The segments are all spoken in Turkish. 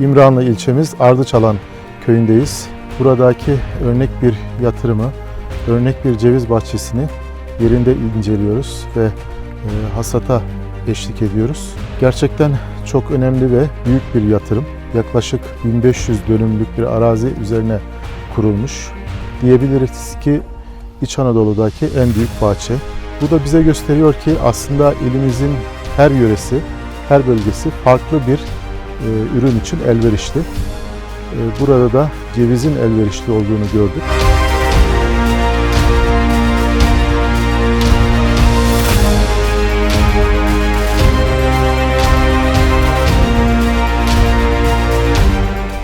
İmranlı ilçemiz Ardıçalan köyündeyiz. Buradaki örnek bir yatırımı, örnek bir ceviz bahçesini yerinde inceliyoruz ve e, hasata eşlik ediyoruz. Gerçekten çok önemli ve büyük bir yatırım. Yaklaşık 1500 dönümlük bir arazi üzerine kurulmuş. Diyebiliriz ki İç Anadolu'daki en büyük bahçe. Bu da bize gösteriyor ki aslında ilimizin her yöresi, her bölgesi farklı bir e, ürün için elverişli. E, burada da cevizin elverişli olduğunu gördük.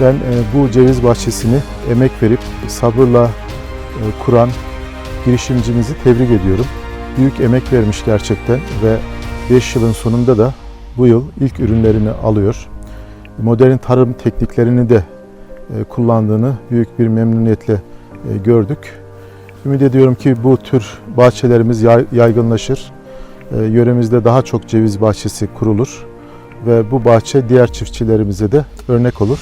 Ben e, bu ceviz bahçesini emek verip sabırla kuran girişimcimizi tebrik ediyorum. Büyük emek vermiş gerçekten ve 5 yılın sonunda da bu yıl ilk ürünlerini alıyor. Modern tarım tekniklerini de e, kullandığını büyük bir memnuniyetle e, gördük. Ümit ediyorum ki bu tür bahçelerimiz yay- yaygınlaşır. E, Yöremizde daha çok ceviz bahçesi kurulur ve bu bahçe diğer çiftçilerimize de örnek olur.